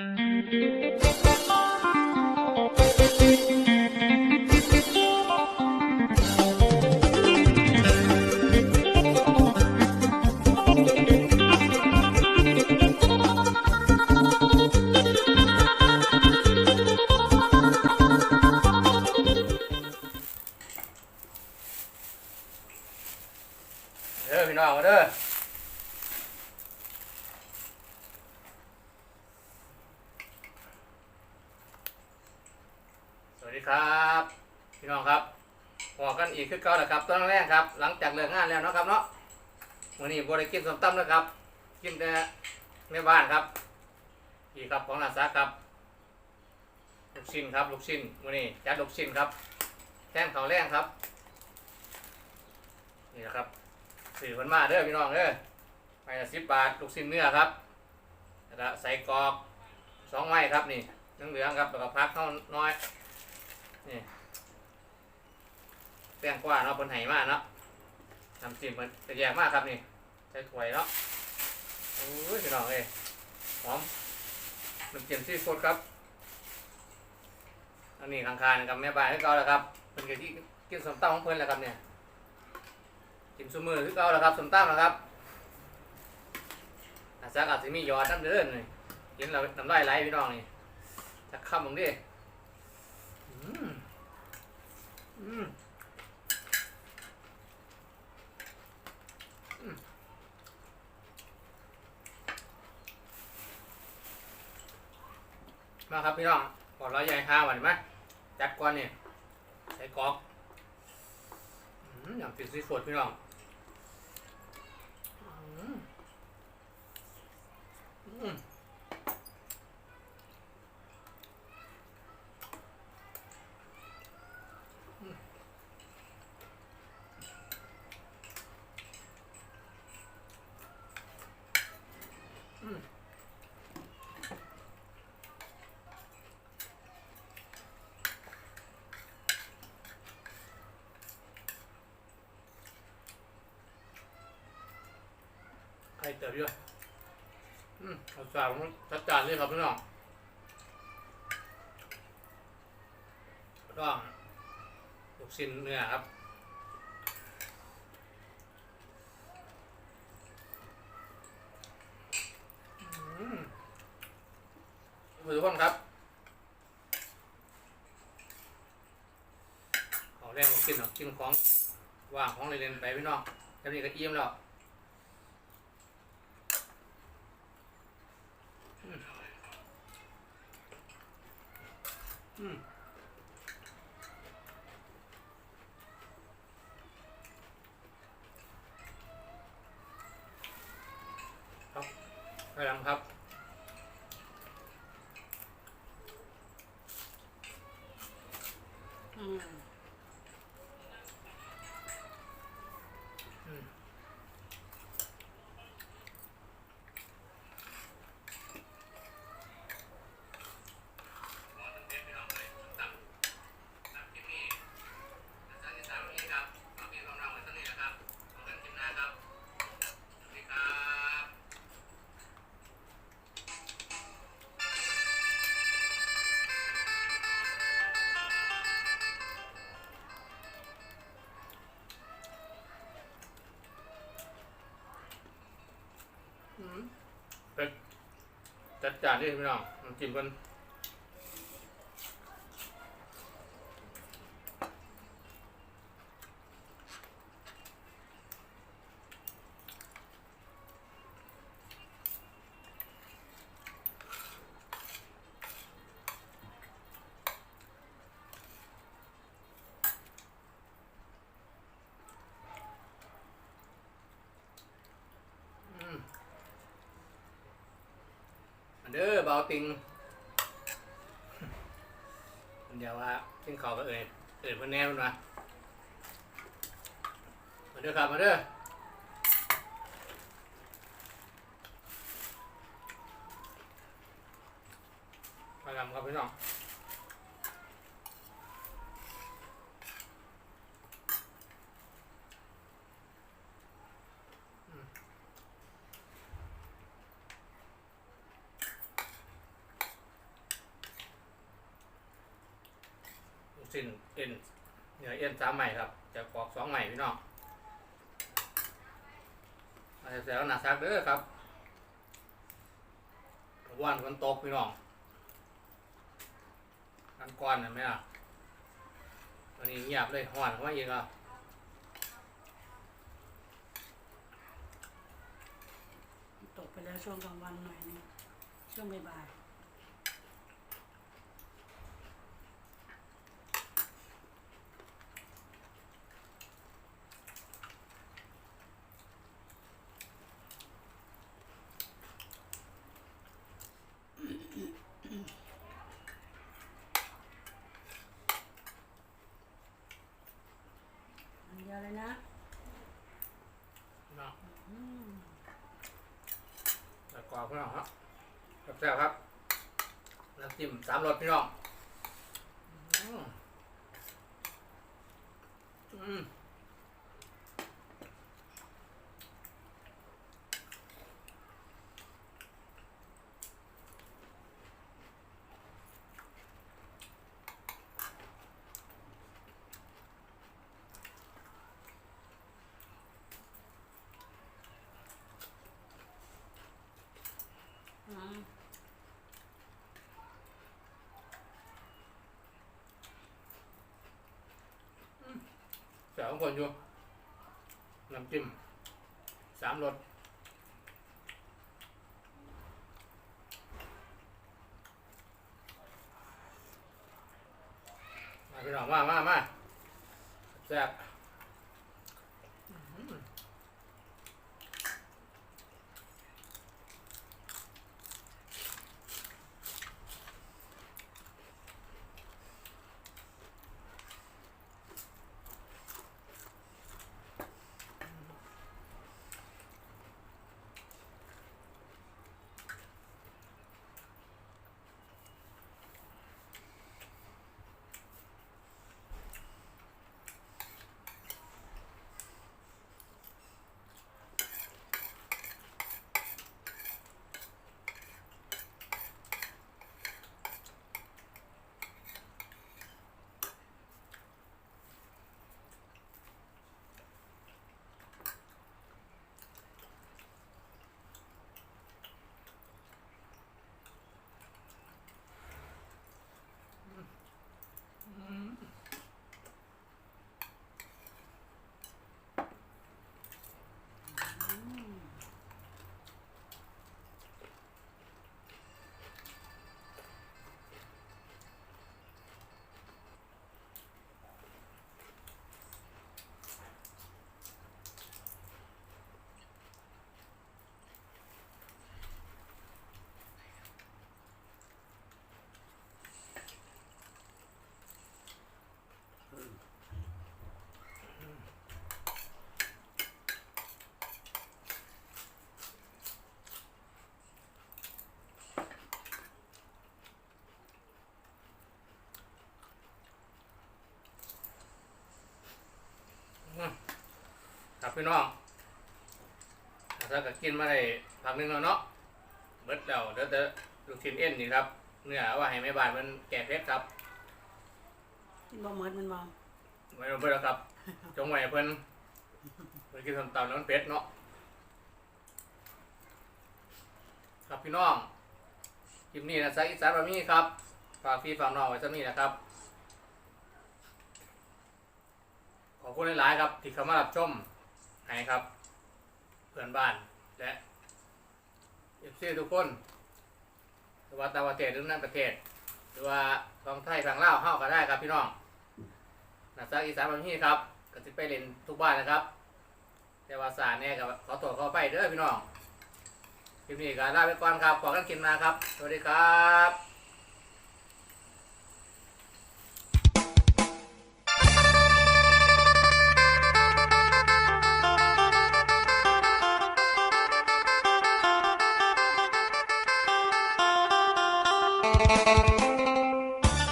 เด้อพี่น้องเด้อสวัสดีครับ พี่น้องครับพอกันอีกคือเก่าแล้วครับตอนแรกครับ หลังจากเลิกงานแล้วนะครับเนาะวันนี้บริกินส้มตำนะครับ กินแต่ในบ้านครับอีกครับของนาซาครับลูกชิ้นครับลูกชิ้นวันนี้จัดลูกชิ้นครับแท่งเขาแรงครับนี่นะครับสื่อมันมาเด้อพี่น้องเด้อไปละสิบบาทลูกชิ้นเนื้อครับแล้วใส่กรอกสองไม้ครับนี่เหลืองๆครับแล้วก็พักเข้าน้อยนี่ แป้งกว่าเนาะบนไหมากเนาะน้ำจิ้มมันจะแยกมากครับนี่ใส่ถ้วยเนาะโอ้ยพี่น้องเอ้ยหอมน้ำจิ้มซีฟู้ดครับอันนี้ข้างๆกับแม่บ้านที่เก่าแล้วครับเป็นกินที่กินสมตำของเพิ่นแล้วครับเนี่ยกินซุมือคือเก่าแล้วครับสมตำนะครับอาซักอาจจะมียอดน้ำเดือดนี่กินแล้วน้ำลายไหลพี่น้องนี่จะข้ามมึงดิอืมอืมอืม มาครับพี่น้องก่อนเราใหญ่ห้าวันไหมจัดก่อนนี่ใส่กอกอย่างติดซีฟูดพี่น้องอืม ใครเติบเยอะอืมเอาสาวมันจัดจานเลยครับพี่น้องต้องลูกชิ้นเนื้อครับอืมทุกคนครับเอแรงมากินเนาะกินของว่างของเล่นๆไปพี่น้องแค่นี้ก็เอี่ยมแล้ว ครับไปลำครับ จัดจานดิพี่น้องน้ำจิ้มกัน บาติงเดี๋ยวว่าทิ้งเขาก็เอ่ยเอ่ยเพื่อนแน่มันมามาเด้อครับมาเด้อมาลำครับพี่น้อง สิ้นเอ็นเนื้อเอ็นสามใหม่ครับจะปอกสองใหม่พี่น้องมาแซวหนาซักเด้อครับวันฝนตกพี่น้องอันก่อนเห็นไหมล่ะวันนี้เงียบเลยห่อนเข้ามาอีกอะตกไปแล้วช่วงกลางวันหน่อยนึงช่วงบ่ายๆอันเดียวเลยนะพี่น้องอืมแล้วก็พี่น้องครับแซ่บๆครับน้ำจิ้มสามรสพี่น้องอืมอืม อืม แซ่บของคนอยู่น้ำจิ้มสามรสมาพี่น้องมามามาแซ่บ ครับพี่น้องถ้าก็กินมาได้พักหนึงแล้วเนาะเบิดแล้วเดี๋ยวจะลูกชิ้นเอ็นนี่ครับ เนื้อเอาไว่าให้แม่บ้านมันแกะเพชรครับกินบ่เหมือนมันมองไม่ต้องเบิดแล้วครับ จงไว้ให้เพิ่นเพิ่นกินส้มตำแล้วมันเป็ดเนาะครับพี่น้องคลิปนี้นะซักอีสานบะหมี่ครับฝากพี่ฝากน้องไว้สักนี้นะครับ ขอบคุณหลายๆครับ ที่เข้ามารับชม ให้ครับ เพื่อนบ้านและเอฟซีทุกคนหรือว่าต่างประเทศหรือในประเทศ หรือว่าท้องไทยทางลาวเฮาก็ได้ครับพี่น้องนะซักอีสานบะหมี่ครับก็จะไปเล่นทุกบ้านนะครับ แต่ว่าสารเนี่ยกับขอตัวขอไปเด้อพี่น้องคลิปนี้ก็ลาไปก่อนครับขอกันกินมาครับ สวัสดีครับ